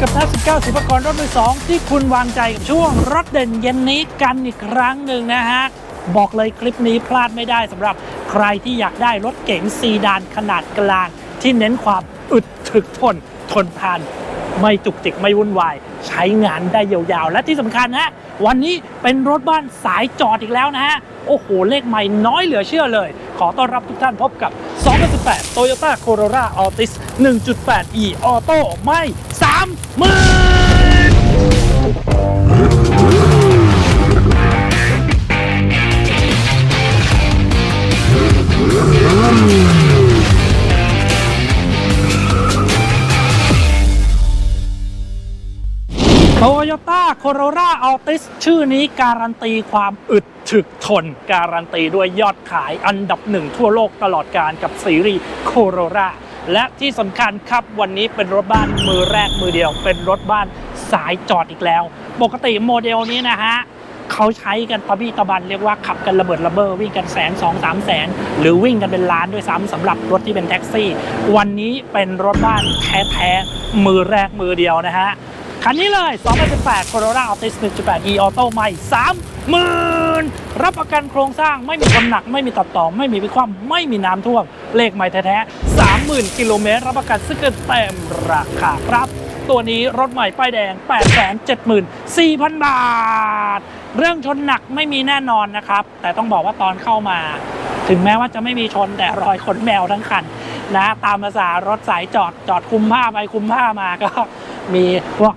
กับนัก19ศิลปากรรถมือสองที่คุณวางใจกับช่วงรถเด่นเย็นนี้กันอีกครั้งหนึ่งนะฮะ บอกเลยคลิปนี้พลาดไม่ได้สำหรับใครที่อยากได้รถเก๋งซีดานขนาดกลาง ที่เน้นความอึดถึกทน ทนทานไม่จุกจิกไม่วุ่นวาย ใช้งานได้ยาวๆ และที่สำคัญนะวันนี้เป็นรถบ้านสายจอดอีกแล้วนะฮะ โอ้โห เลขใหม่น้อยเหลือเชื่อเลย ขอต้อนรับทุกท่านพบกับ 2018 Toyota Corolla Altis 1.8 e Auto ไม่3หมื่นโตโยต้าโคโร l าอัลติสชื่อนี้การันตีความอึด ถึกทนการันตีด้วยยอดขายอันดับหนึ่งทั่วโลกตลอดการกับซีรีส์โคโร l าและที่สำคัญครับวันนี้เป็นรถบ้านมือแรกมือเดียว เป็นรถบ้านสายจอดอีกแล้ว ปกติโมเดลนี้นะฮะเขาใช้กันตะบี้ตะบันเรียกว่าขับกันระเบิดระเบ้อวิ่งกันแสนสองสามแสน หรือวิ่งกันเป็นล้านด้วยซ้ำสำหรับรถที่เป็นแท็กซี่ วันนี้เป็นรถบ้านแท้ๆมือแรกมือเดียวนะฮะคันนี้เลย 2018 Corolla Altis 1.8 e Auto ใหม่ รับประกันโครงสร้างไม่มีกำหนัก ไม่มีตัดต่อ ไม่มีวิความไม่มีน้ำท่วมเลขใหม่แท้ๆ30,000กิโลเมตรรับประกันซึ่งเกินเต็มราคาครับ ตัวนี้รถใหม่ป้ายแดง 874,000 บาท เรื่องชนหนักไม่มีแน่นอนนะครับ แต่ต้องบอกว่าตอนเข้ามา ถึงแม้ว่าจะไม่มีชนแต่รอยขนแมวทั้งคันนะตามภาษารถสายจอดจอดคุมผ้าไปคุมผ้ามาก็มีพวก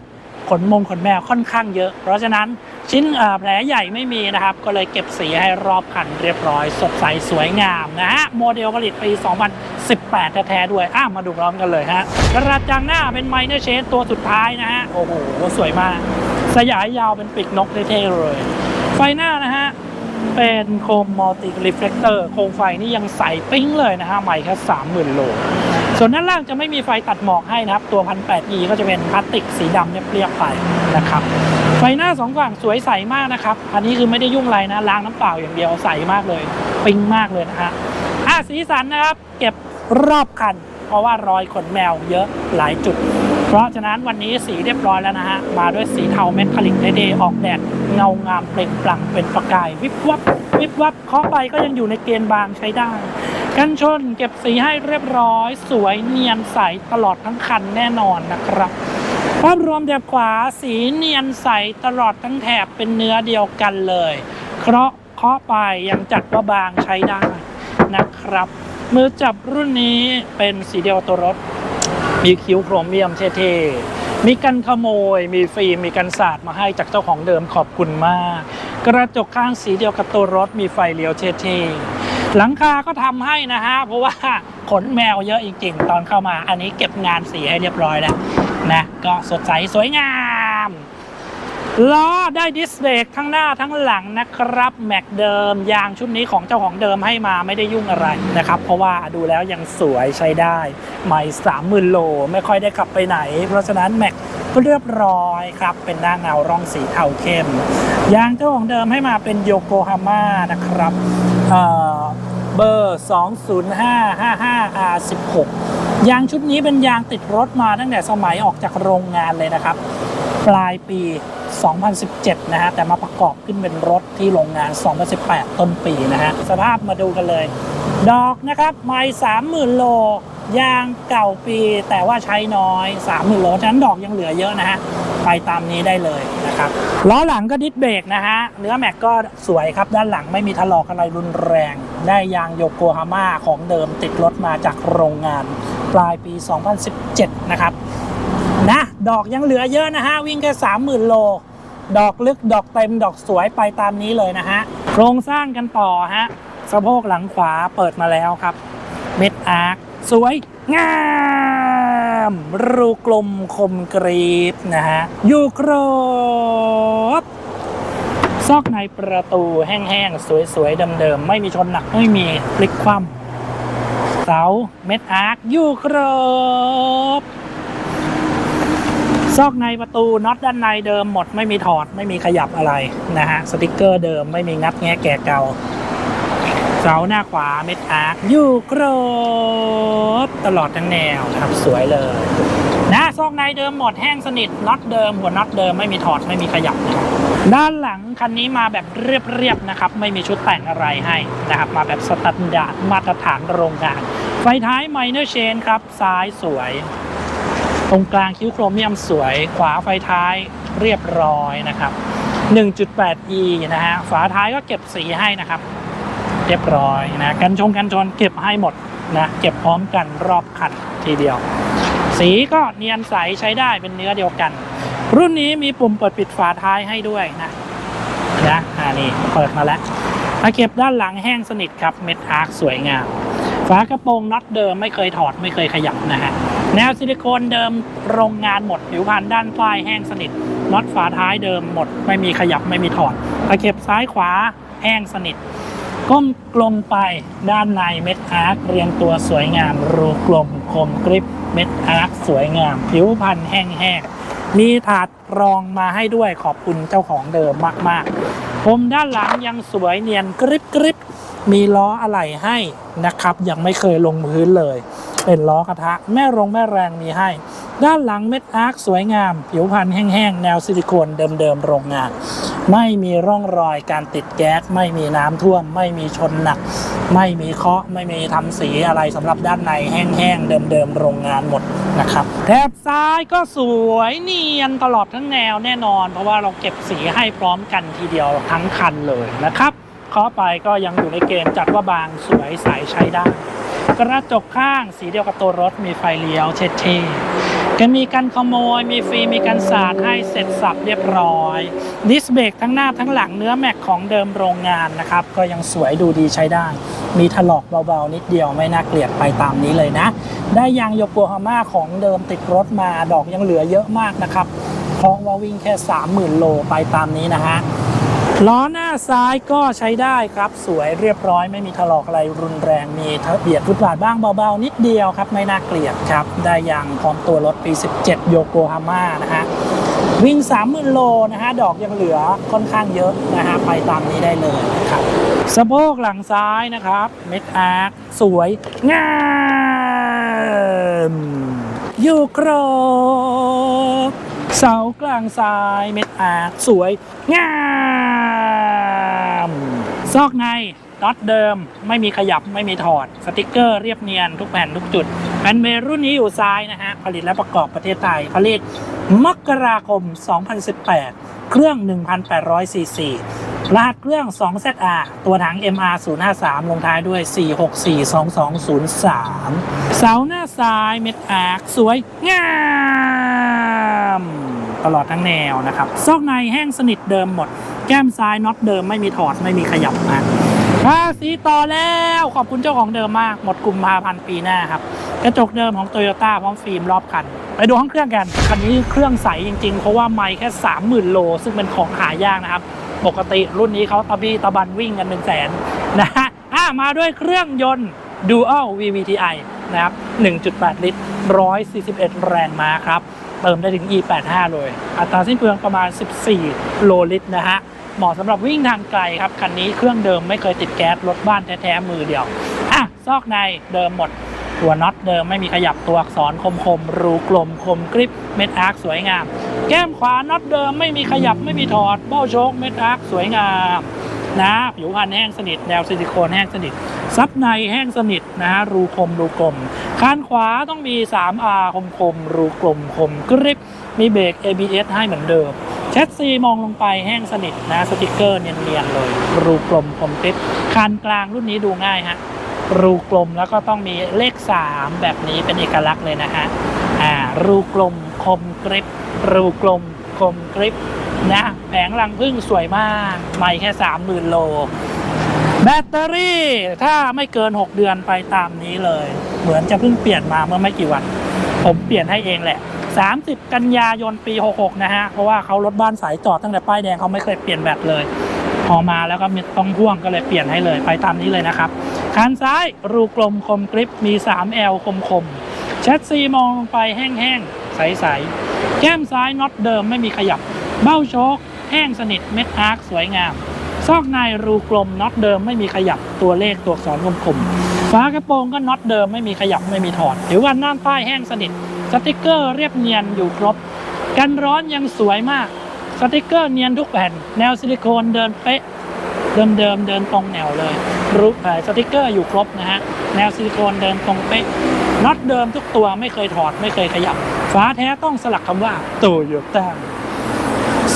ขนมงขนแมวค่อนข้างเยอะ เพราะฉะนั้นชิ้นแผลใหญ่ไม่มีนะครับ ก็เลยเก็บสีให้รอบคันเรียบร้อย สดใสสวยงามนะฮะโมเดลผลิตปี 2018 แท้ๆด้วยอ้ามาดูพร้อมกันเลยฮะกระจังหน้าเป็นไมเนอร์เชนตัวสุดท้ายนะฮะโอ้โหสวยมาก สยายยาวเป็นปีกนกเท่ๆเลย ไฟหน้านะฮะ เป็นโคมมัลติรีเฟลคเตอร์โคมไฟนี่ยังใสปิ้งเลยนะฮะใหม่แค่30,000โล ส่วนด้านล่างจะไม่มีไฟตัดหมอกให้นะครับ ตัว 1008e ก็จะเป็นพลาสติกสีดำเรียบๆไปนะครับ ไฟหน้าสองฝั่งสวยใสมากนะครับ อันนี้คือไม่ได้ยุ่งอะไรนะล้างน้ำเปล่าอย่างเดียวใสมากเลย ปิ้งมากเลยนะฮะอะสีสันนะครับ เก็บรอบคัน เพราะว่ารอยขนแมวเยอะหลายจุด เพราะฉะนั้นวันนี้สีเรียบร้อยแล้วนะฮะ มาด้วยสีเทาเมทัลลิกเท่ๆออกแดดเงางามเปล่งปลั่งเป็นประกาย วิบวับวิบวับเคาะไปก็ยังอยู่ในเกณฑ์บางใช้ได้ กันชนเก็บสีให้เรียบร้อย สวยเนียนใสตลอดทั้งคันแน่นอนนะครับภาพรวมแถบขวาสีเนียนใสตลอดทั้งแถบเป็นเนื้อเดียวกันเลย เคราะห์เคาะไปยังจัดว่าบางใช้ได้นะครับ มือจับรุ่นนี้เป็นสีเดียวตัวรถ มีคิ้วโครเมียมเท่ๆ มีกันขโมย มีฟิล์มมีกันสาดมาให้จากเจ้าของเดิมขอบคุณมาก กระจกข้างสีเดียวกับตัวรถมีไฟเลี้ยวเท่ๆ หลังคาก็ทำให้นะฮะ เพราะว่าขนแมวเยอะจริงๆ ตอนเข้ามา อันนี้เก็บงานสีให้เรียบร้อยแล้วนะ ก็สดใสสวยงาม ล้อได้ดิสเบรกทั้งหน้าทั้งหลังนะครับแม็กเดิมยางชุดนี้ของเจ้าของเดิมให้มาไม่ได้ยุ่งอะไรนะครับ เพราะว่าดูแล้วยังสวยใช้ได้ใหม่สามหมื่นโลไม่ค่อยได้ขับไปไหน เพราะฉะนั้นแม็กก็เรียบร้อยครับ เป็นหน้าเงาร่องสีเทาเข้ม ยางเจ้าของเดิมให้มาเป็นโยโกฮาม่านะครับเอ่อเบอร์ 20555R16 ยางชุดนี้เป็นยางติดรถมาตั้งแต่สมัยออกจากโรงงานเลยนะครับ ปลายปี 2017 นะฮะ แต่มาประกอบขึ้นเป็นรถที่โรงงาน 2018 ต้นปีนะฮะ สภาพมาดูกันเลย ดอกนะครับไม่30,000 โล ยางเก่าปี แต่ว่าใช้น้อย 30,000 โล ฉะนั้นดอกยังเหลือเยอะนะฮะ ไปตามนี้ได้เลยนะครับ ล้อหลังก็ดิสเบรกนะฮะ เนื้อแม็กก็สวยครับ ด้านหลังไม่มีถลอกอะไรรุนแรง ได้ยางโยโกฮาม่าของเดิมติดรถมาจากโรงงาน ปลายปี 2017 นะครับ นะ ดอกยังเหลือเยอะนะฮะ วิ่งแค่สามหมื่นโล ดอกลึกดอกเต็มดอกสวยไปตามนี้เลยนะฮะ โครงสร้างกันต่อฮะ สะโพกหลังขวาเปิดมาแล้วครับ เม็ดอาร์คสวยงามรูกลมคมกรีบนะฮะ อยู่ครบซอกในประตูแห้งๆ สวยๆเดิมๆ ไม่มีชนหนักไม่มีพลิกคว่ำเสาเม็ดอาร์คอยู่ครบ ซอกในประตูน็อตด้านในเดิมหมดไม่มีถอดไม่มีขยับอะไรนะฮะสติกเกอร์เดิมไม่มีงัดแงะแกะเก่าเสาหน้าขวาเม็ดอาร์คอยู่ครบตลอดทั้งแนวครับสวยเลย นะซอกในเดิมหมดแห้งสนิทน็อตเดิมหัวน็อตเดิมไม่มีถอดไม่มีขยับนะครับด้านหลังคันนี้มาแบบเรียบๆนะครับ ไม่มีชุดแต่งอะไรให้นะครับ มาแบบสแตนดาร์ดมาตรฐานโรงงาน ไฟท้ายไมเนอร์เชนครับ ซ้ายสวย ตรงกลางคิ้วโครเมียมสวย ขวาไฟท้ายเรียบร้อยนะครับ 1.8e นะฮะฝาท้ายก็เก็บสีให้นะครับ เรียบร้อยนะกันชงกันชนเก็บให้หมดนะเก็บพร้อมกันรอบคันทีเดียว สีก็เนียนใสใช้ได้เป็นเนื้อเดียวกัน รุ่นนี้มีปุ่มเปิดปิดฝาท้ายให้ด้วยนะนะอ่านี่เปิดมาแล้วตะเก็บด้านหลังแห้งสนิทครับเม็ดอาร์คสวยงามฝากระโปรงน็อตเดิมไม่เคยถอดไม่เคยขยับนะฮะ แนวซิลิโคนเดิมโรงงานหมดผิวพันด้านป้ายแห้งสนิทน็อตฝาท้ายเดิมหมด ไม่มีขยับไม่มีถอดตะเข็บซ้ายขวาแห้งสนิทก้มกลมไปด้านในเม็ดอาร์คเรียงตัวสวยงาม รูกลมคมกริบเม็ดอาร์คสวยงาม ผิวพันแห้งๆมีถาดรองมาให้ด้วยขอบคุณเจ้าของเดิมมากๆผมด้านหลังยังสวยเนียนกริบกริบมีล้ออะไหล่ให้นะครับ ยังไม่เคยลงพื้นเลย เป็นล้อกระทะ แม่รงแม่แรงมีให้ ด้านหลังเม็ดอาร์คสวยงาม ผิวพันธุ์แห้งๆ แนวซิลิโคนเดิมๆ โรงงาน ไม่มีร่องรอยการติดแก๊ส ไม่มีน้ำท่วม ไม่มีชนหนัก ไม่มีเคาะ ไม่มีทำสีอะไรสำหรับด้านในแห้งๆ เดิมๆ โรงงานหมดนะครับแถบซ้ายก็สวยเนียนตลอดทั้งแนวแน่นอน เพราะว่าเราเก็บสีให้พร้อมกันทีเดียวทั้งคันเลยนะครับเคาะไปก็ยังอยู่ในเกณฑ์จัดว่าบางสวยใสใช้ได้ กระจกข้างสีเดียวกับตัวรถมีไฟเลี้ยวเท่ๆก็มีกันขโมย มีฟรีมีกันสาดให้เสร็จสับเรียบร้อย ดิสเบรกทั้งหน้าทั้งหลังเนื้อแม็กของเดิมโรงงานนะครับ ก็ยังสวยดูดีใช้ได้ มีถลอกเบาๆ นิดเดียวไม่น่าเกลียดไปตามนี้เลยนะ ได้ยางโยโกฮาม่าของเดิมติดรถมาดอกยังเหลือเยอะมากนะครับเพราะว่าวิ่งแค่ 30,000 โลไปตามนี้นะฮะ ล้อหน้าซ้ายก็ใช้ได้ครับสวยเรียบร้อยไม่มีถลอกอะไรรุนแรงมีเบียดฟุตบาทบ้างเบาๆ นิดเดียวครับ ไม่น่าเกลียดครับ ได้ยางพร้อมตัวรถปี 17 โยโกฮาม่านะฮะวิ่ง 30,000 โลนะฮะดอกยังเหลือค่อนข้างเยอะนะฮะไปตามนี้ได้เลยนะครับสะโพกหลังซ้ายนะครับเม็ดอาร์คสวยงามอยู่ครบเสากลางซ้ายเม็ดอาร์คสวยงาม ซอกในน็อตเดิม ไม่มีขยับไม่มีถอด สติกเกอร์เรียบเนียนทุกแผ่นทุกจุดแผ่นเมรุ่นนี้อยู่ซ้ายนะฮะ ผลิตและประกอบประเทศไทย ผลิตมกราคม 2018 เครื่อง 1,800ซีซีรหัสเครื่อง 2ZR ตัวถัง MR 053 ลงท้ายด้วย 4642203 เสาหน้าซ้ายเม็ดอาร์คสวยงามตลอดทั้งแนวนะครับ ซอกในแห้งสนิทเดิมหมด ก้มซ้ายน็อตเดิมไม่มีถอดไม่มีขยับนะภาษีต่อแล้วขอบคุณเจ้าของเดิมมาก หมดกลุ่มพาพันปีหน้าครับ กระจกเดิมของโตโยต้าพร้อมฟิล์มรอบคัน ไปดูห้องเครื่องกันคันนี้เครื่องใสจริงๆ เพราะว่าไม่แค่ 30,000 โล ซึ่งเป็นของหายากนะครับ ปกติรุ่นนี้เขาตะบี้ตะบันวิ่งกันเป็นแสนนะฮะอะมาด้วยเครื่องยนต์ Dual VVTi นะครับ 1.8 ลิตร 141 แรงม้าครับ เติมได้ถึง E85 เลย อัตราสิ้นเปลืองประมาณ 14 โลลิตรนะฮะ เหมาะสำหรับวิ่งทางไกลครับ คันนี้เครื่องเดิมไม่เคยติดแก๊สรถบ้านแท้ๆมือเดียว อะ ซอกในเดิมหมด หัวน็อตเดิมไม่มีขยับตัวอักษรคมคมๆรูกลมคมกริบเม็ดอาร์คสวยงาม แก้มขวาน็อตเดิมไม่มีขยับไม่มีถอดเบ้าโชคเม็ดอาร์คสวยงามนะผิวพันแห้งสนิทแนวซิลิโคนแห้งสนิท ซับในแห้งสนิทนะฮะรูคมรูกลมคานขวาต้องมี 3R คมคมรูกลมคมกริบมีเบรก ABS ให้เหมือนเดิม แชสซีมองลงไปแห้งสนิทนะสติกเกอร์เนียนๆเลย รูกลมคมกริบคานกลางรุ่นนี้ดูง่ายฮะรูกลมแล้วก็ต้องมีเลข 3 แบบนี้เป็นเอกลักษณ์เลยนะฮะอ่ารูกลมคมกริบรูกลมคมกริบนะแผงรังพึ่งสวยมากไม่แค่ 30,000 โล แบตเตอรี่ ถ้าไม่เกิน 6 เดือนไปตามนี้เลย เหมือนจะเพิ่งเปลี่ยนมาเมื่อไม่กี่วัน ผมเปลี่ยนให้เองแหละ 30 กันยายนปี 66 นะฮะ เพราะว่าเขารถบ้านสายจอดตั้งแต่ป้ายแดงเขาไม่เคยเปลี่ยนแบตเลย พอมาแล้วก็มีต้องพ่วงก็เลยเปลี่ยนให้เลยไปตามนี้เลยนะครับคันซ้ายรูกลมคมกริปมี 3L คมคมแชสซีมองลงไปแห้งๆ ใสๆ แก้มซ้ายน็อตเดิมไม่มีขยับ เบ้าโชคแห้งสนิทเม็ดอาร์คสวยงาม ซอกในรูกลมน็อตเดิมไม่มีขยับตัวเลขตัวอักษรคมๆฝากระโปรงก็น็อตเดิมไม่มีขยับไม่มีถอดผิววันน้านป้ายแห้งสนิท สติกเกอร์เรียบเนียนอยู่ครบ กันร้อนยังสวยมาก สติกเกอร์เนียนทุกแผ่น แนวซิลิโคนเดินเป๊ะ เดิมเดิมเดินตรงแนวเลย รูปเอ่สติกเกอร์อยู่ครบนะฮะ แนวซิลิโคนเดินตรงเป๊ะ น็อตเดิมทุกตัวไม่เคยถอดไม่เคยขยับ ฝาแท้ต้องสลักคำว่าโตโยต้า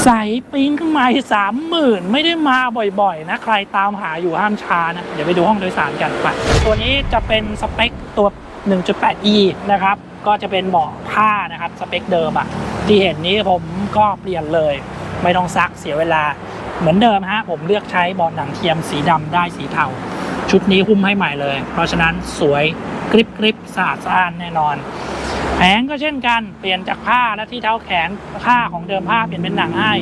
ใสปิ้งขึ้นมาสามหมื่นไม่ได้มาบ่อยๆ นะ ใครตามหาอยู่ห้ามช้านะ เดี๋ยวไปดูห้องโดยสารกันไป ตัวนี้จะเป็นสเปคตัว 1.8e นะครับ ก็จะเป็นเบาะผ้านะครับสเปคเดิมอะที่เห็นนี้ผมก็เปลี่ยนเลย ไม่ต้องซักเสียเวลาเหมือนเดิมฮะผมเลือกใช้เบาะหนังเทียมสีดำได้สีเทาชุดนี้หุ้มให้ใหม่เลย เพราะฉะนั้นสวยกริบกริบสะอาดสะอ้านแน่นอนแผงก็เช่นกันเปลี่ยนจากผ้าและที่เท้าแขนผ้าของเดิมผ้าเปลี่ยนเป็นหนังให้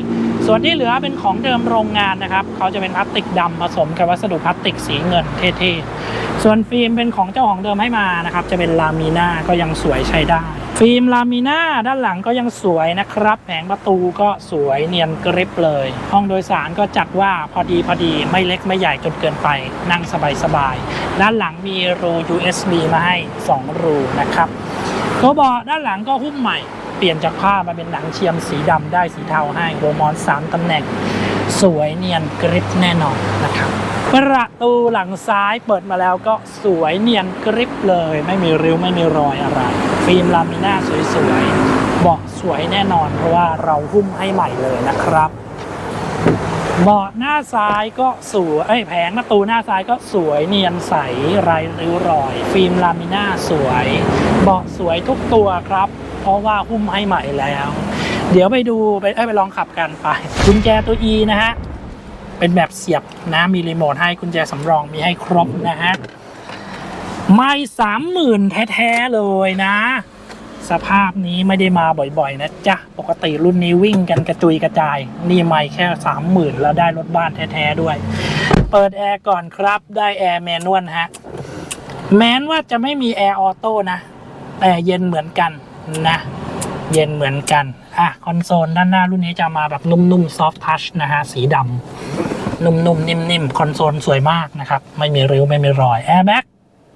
ส่วนที่เหลือเป็นของเดิมโรงงานนะครับเขาจะเป็นพลาสติกดำผสมกับวัสดุพลาสติกสีเงินเท่ๆ ส่วนฟิล์มเป็นของเจ้าของเดิมให้มานะครับ จะเป็นลามิน่าก็ยังสวยใช้ได้ ฟิล์มลามิน่าด้านหลังก็ยังสวยนะครับ แผงประตูก็สวยเนียนกริบเลย ห้องโดยสารก็จัดว่าพอดีพอดีไม่เล็กไม่ใหญ่จนเกินไป นั่งสบายๆด้านหลังมีรู USB มาให้ 2 รูนะครับตัวเบาะด้านหลังก็หุ้มใหม่ เปลี่ยนจากผ้ามาเป็นหนังเชียมสีดำได้สีเทาให้โรมอนสามตำแหน่ง สวยเนียนกริบแน่นอนนะครับประตูหลังซ้ายเปิดมาแล้วก็สวยเนียนกริบเลย ไม่มีริ้วไม่มีรอยอะไร ฟิล์มลามิน่าสวยๆเบาะสวยแน่นอน เพราะว่าเราหุ้มให้ใหม่เลยนะครับเบาะหน้าซ้ายก็สวยเอ้ยแผงประตูหน้าซ้ายก็สวยเนียนใสไร้ริ้วรอย ฟิล์มลามิน่าสวย เบาะสวยทุกตัวครับ เพราะว่าหุ้มให้ใหม่แล้ว เดี๋ยวไปดูไปเอ้ยไปลองขับกันไปกุญแจตัว E นะฮะเป็นแบบเสียบนะมีรีโมทให้กุญแจสำรองมีให้ครบนะฮะไม่สามหมื่นแท้ๆเลยนะ สภาพนี้ไม่ได้มาบ่อยๆ นะจ๊ะ ปกติรุ่นนี้วิ่งกันกระจุยกระจาย นี่ไม่แค่สามหมื่นแล้วได้รถบ้านแท้ๆด้วย เปิดแอร์ก่อนครับได้แอร์แมนนวลฮะ แม้นว่าจะไม่มีแอร์ออโต้นะ แต่เย็นเหมือนกัน นะเย็นเหมือนกันอะคอนโซลด้านหน้ารุ่นนี้จะมาแบบนุ่มๆซอฟ t ์ทัชนะฮะสีดำนุ่มๆนิ่มๆคอนโซลสวยมากนะครับ ไม่มีริ้วไม่มีรอยแอร์แบ็ก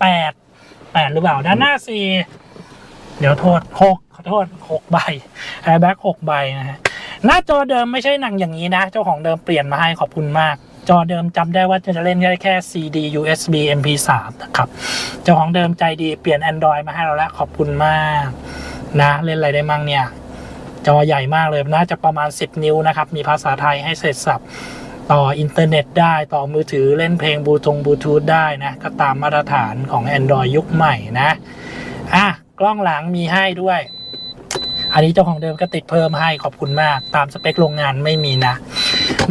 แปดแปดหรือเปล่า ด้านหน้าสี่เดี๋ยวโทษหกขอโทษหกใบแอร์แบ็กหกใบนะฮะหน้าจอเดิมไม่ใช่หนังอย่างนี้นะ เจ้าของเดิมเปลี่ยนมาให้ขอบคุณมาก จอเดิมจำได้ว่าจะเล่นได้แค่ CD USB MP3 นะครับ เจ้าของเดิมใจดีเปลี่ยน Android มาให้เราแล้วขอบคุณมาก นะเล่นอะไรได้มั่งเนี่ยจอใหญ่มากเลยน่าจะประมาณ 10 นิ้วนะครับ มีภาษาไทยให้เสร็จสับต่ออินเทอร์เน็ตได้ต่อมือถือเล่นเพลงบลูทงบลูทูธได้นะ ก็ตามมาตรฐานของ Android ยุคใหม่นะอะกล้องหลังมีให้ด้วย อันนี้เจ้าของเดิมก็ติดเพิ่มให้ขอบคุณมาก ตามสเปคโรงงานไม่มีนะ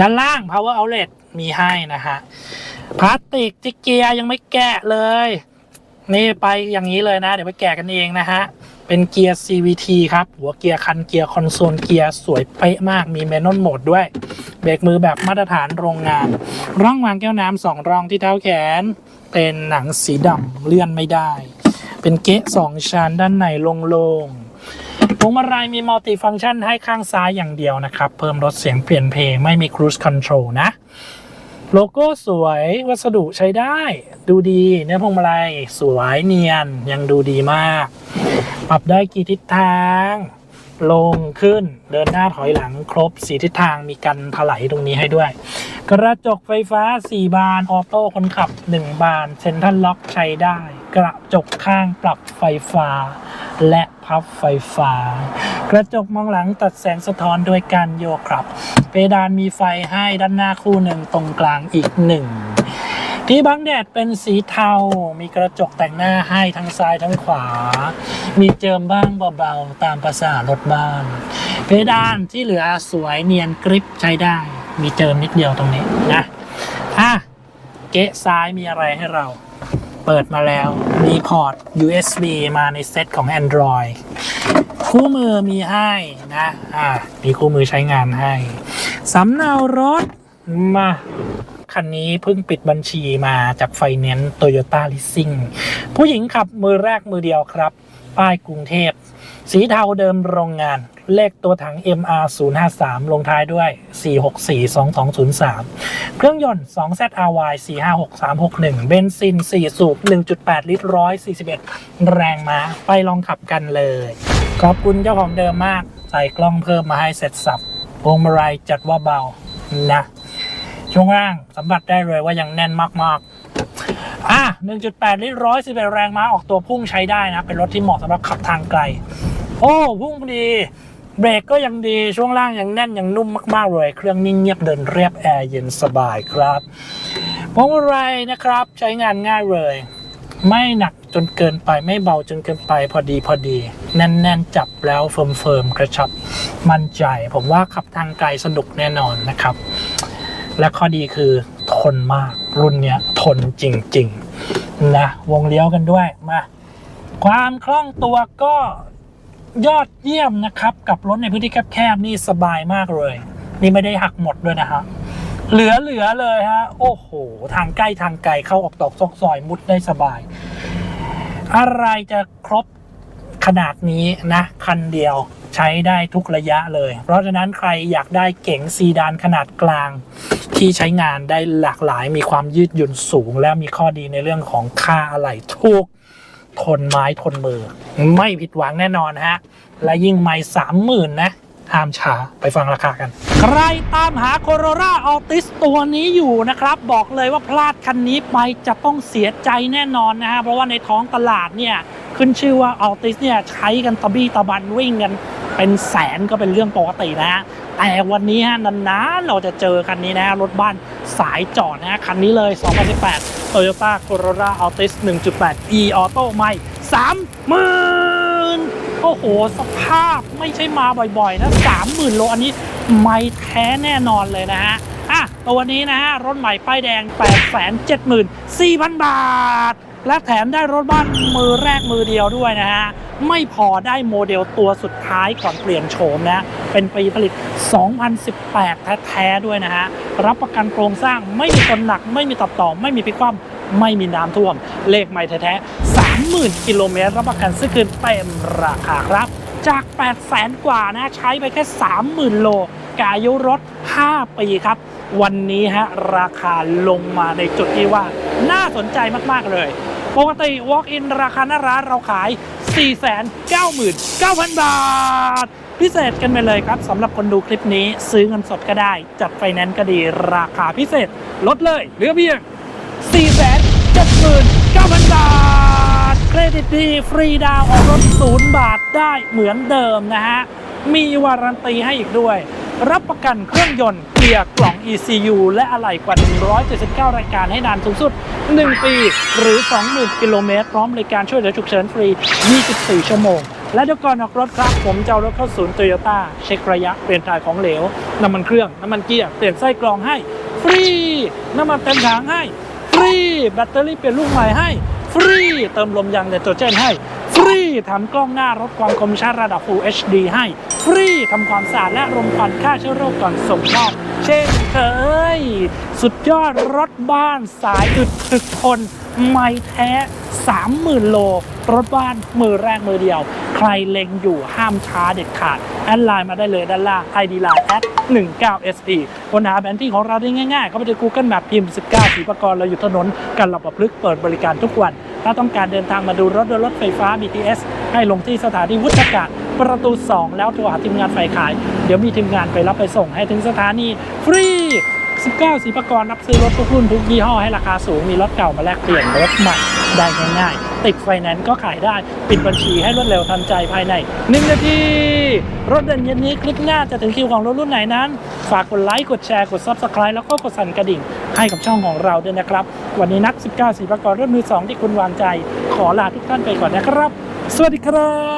ด้านล่าง power outlet มีให้นะฮะพลาสติกจิกเกียยังไม่แกะเลย นี่ไปอย่างนี้เลยนะ เดี๋ยวไปแกะกันเองนะฮะ เป็นเกียร์ CVT ครับ หัวเกียร์คันเกียร์คอนโซลเกียร์สวยเป๊ะมาก มีแมนนวลโหมดด้วย เบรกมือแบบมาตรฐานโรงงาน ร่องวางแก้วน้ำสองรองที่เท้าแขน เป็นหนังสีดำเลื่อนไม่ได้ เป็นเกะสองชั้นด้านในโล่งพวงมาลัยมีมัลติฟังก์ชันให้ข้างซ้ายอย่างเดียวนะครับ เพิ่มลดเสียงเปลี่ยนเพลงไม่มีครู i คอนโทรลนะ โลโก้สวยวัสดุใช้ได้ ดูดีเนื้อพวงมาลัยสวยเนียนยังดูดีมาก ปรับได้กี่ทิศทาง ลงขึ้นเดินหน้าถอยหลังครบสีทิศทางมีกันถลายตรงนี้ให้ด้วย กระจกไฟฟ้า 4 บาน ออโต้คนขับ 1 บานเซ็นทรัลล็อกใช้ได้ กระจกข้างปรับไฟฟ้า และพับไฟฟ้า กระจกมองหลังตัดแสงสะท้อนโดยการโยกครับ เพดานมีไฟให้ด้านหน้าคู่หนึ่งตรงกลางอีกหนึ่งที่บังแดดเป็นสีเทา มีกระจกแต่งหน้าให้ทั้งซ้ายทั้งขวา มีเจิมบ้างเบาๆ ตามภาษารถบ้าน เพดานที่เหลือสวยเนียนกริปใช้ได้ มีเจิมนิดเดียวตรงนี้นะอะเกะซ้ายมีอะไรให้เรา เปิดมาแล้ว มีพอร์ต USB มาในเซตของ Android คู่มือมีให้นะ อ่า มีคู่มือใช้งานให้สำเนารถมาคันนี้เพิ่งปิดบัญชีมาจากไฟแนนซ์โตโยต้าลิสซิ่งผู้หญิงขับมือแรกมือเดียวครับ ป้ายกรุงเทพ สีเทาเดิมโรงงาน เลขตัวถัง MR 0 5 3ลงท้ายด้วย 4642203 เครื่องยนต์ 2ZRY 456361 เบนซิน 4 สูบ 1.8 ลิตร 141 แรงม้า ไปลองขับกันเลย ขอบคุณเจ้าของเดิมมาก ใส่กล้องเพิ่มมาให้เสร็จสับพวงมาลัยจัดว่าเบานะช่วงล่างสัมผัสได้เลยว่ายังแน่นมากๆ อะ 1.8 ลิตรร้อยสิบแรงม้าออกตัวพุ่งใช้ได้นะ เป็นรถที่เหมาะสำหรับขับทางไกล โอ้ พุ่งดี เบรกก็ยังดี ช่วงล่างยังแน่น ยังนุ่มมากๆเลย เครื่องนิ่งเงียบเดินเรียบแอร์เย็นสบายครับพวงมาลัยนะครับ ใช้งานง่ายเลย ไม่หนักจนเกินไปไม่เบาจนเกินไปพอดีพอดี แน่น ๆ จับแล้วเฟิร์มๆกระชับมั่นใจ ผมว่าขับทางไกลสนุกแน่นอนนะครับ และข้อดีคือทนมากรุ่นเนี้ยทนจริง ๆ นะ วงเลี้ยวกันด้วยมา ความคล่องตัวก็ยอดเยี่ยมนะครับ กับรถในพื้นที่แคบๆนี่สบายมากเลย นี่ไม่ได้หักหมดด้วยนะฮะเหลือเหลือๆเลยฮะ โอ้โห ทางใกล้ทางไกลเข้าออกตอกซอกซอยมุดได้สบาย อะไรจะครบ ขนาดนี้นะคันเดียวใช้ได้ทุกระยะเลย เพราะฉะนั้นใครอยากได้เก๋งซีดานขนาดกลาง ที่ใช้งานได้หลากหลาย มีความยืดหยุ่นสูง และมีข้อดีในเรื่องของค่าอะไหล่ถูกทนไม้ทนมือ ไม่ผิดหวังแน่นอนฮะ และยิ่งไม่สามหมื่นนะห้ามช้าไปฟังราคากัน ใครตามหา Corolla Altis ตัวนี้อยู่นะครับ บอกเลยว่าพลาดคันนี้ไปจะต้องเสียใจแน่นอนนะฮะ เพราะว่าในท้องตลาดเนี่ย ขึ้นชื่อว่า Altis เนี่ยใช้กันตะบี้ตะบันวิ่งกัน เป็นแสนก็เป็นเรื่องปกตินะฮะแต่วันนี้ฮะนานๆเราจะเจอคันนี้นะรถบ้านสายจอดนะฮะคันนี้เลย 2018 Toyota Corolla Altis 1.8 e Auto ใหม่30,000 โอ้โห สภาพไม่ใช่มาบ่อยๆ นะ 30,000 โลอันนี้ไม่แท้แน่นอนเลยนะฮะอะตัวนี้นะฮะ รถใหม่ป้ายแดง 874,000 บาท และแถมได้รถบ้านมือแรกมือเดียวด้วยนะฮะ ไม่พอได้โมเดลตัวสุดท้ายก่อนเปลี่ยนโฉมนะ เป็นปีผลิต 2018 แท้ๆด้วยนะฮะ รับประกันโครงสร้างไม่มีคนหนัก ไม่มีตัดต่อ ไม่มีพิกคว่ำไม่มีน้ำท่วม เลขใหม่แท้ๆ30,000 กิโลเมตร รับประกันซื้อคืนเต็มราคาครับ จาก 800,000 กว่านะ ใช้ไปแค่ 30,000 โลกายุรถ 5 ปีครับ วันนี้ฮะราคาลงมาในจุดที่ว่าน่าสนใจมาก ๆ เลย ปกติ Walk-in ราคาหน้าร้านเราขาย 499,000 บาท พิเศษกันไปเลยครับสำหรับคนดูคลิปนี้ซื้อเงินสดก็ได้ จัดไฟแนนซ์ก็ดีราคาพิเศษ ลดเลยเหลือเพียง 479,000 บาท เครดิตดี ฟรีดาวออกรถศูนย์บาทได้เหมือนเดิมนะฮะ มีวารันตีให้อีกด้วย รับประกันเครื่องยนต์เกียร์กล่อง ECU และอะไหล่กว่า 179 รายการให้นานสูงสุด 1 ปี หรือ 20,000 กิโลเมตร พร้อมบริการช่วยเหลือฉุกเฉินฟรี 24 ชั่วโมง และเดี๋ยวก่อนออกรถครับ ผมจะรถเข้าศูนย์โตโยต้าเช็คระยะเปลี่ยนถ่ายของเหลว น้ำมันเครื่อง น้ำมันเกียร์ เปลี่ยนไส้กรองให้ ฟรี น้ำมันเต็มถังให้ ฟรี แบตเตอรี่เปลี่ยนลูกใหม่ให้ ฟรี เติมลมยางไนโตรเจนให้ ฟรีทำกล้องหน้ารถความคมชัดระดับ Full HD ให้ ฟรีทำความสะอาดและรมควันฆ่าเชื้อโรคก่อนส่งมอบเช่นเคย สุดยอดรถบ้านสายอึดถึกทนไม่แท้ 30,000 โล รถบ้านมือแรกมือเดียว ใครเล็งอยู่ห้ามช้าเด็ดขาด แอดไลน์มาได้เลยด้านล่าง ID Line แอด 19 SE ค้นหาแผนที่ของเราได้ง่ายๆ เข้าไปใน Google Map พิมพ์ 19สีประกรณ์เราอยู่ถนนกันหลับประพลึกเปิดบริการทุกวัน ถ้าต้องการเดินทางมาดูรถโดยรถไฟฟ้า BTS ให้ลงที่สถานีวุฒากาศประตู 2 แล้วโทรหาทีมงานฝ่ายขาย เดี๋ยวมีทีมงานไปรับไปส่งให้ถึงสถานีฟรี 19สีประกรณ์รับซื้อรถทุกรุ่นทุกยี่ห้อให้ราคาสูง มีรถเก่ามาแลกเปลี่ยนรถใหม่ได้ง่ายๆ ติดไฟแนนซ์ก็ขายได้ ปิดบัญชีให้รวดเร็วทันใจภายใน1นาทีรถเด่นเย็นนี้คลิปหน้าจะถึงคิวของรถรุ่นไหนนั้น ฝากกดไลค์กดแชร์กด Subscribe แล้วก็กดสั่นกระดิ่งให้กับช่องของเราด้วยนะครับ วันนี้นัก 19สีประกรณ์รถมือสองที่คุณวางใจ ขอลาทุกท่านไปก่อนนะครับ สวัสดีครับ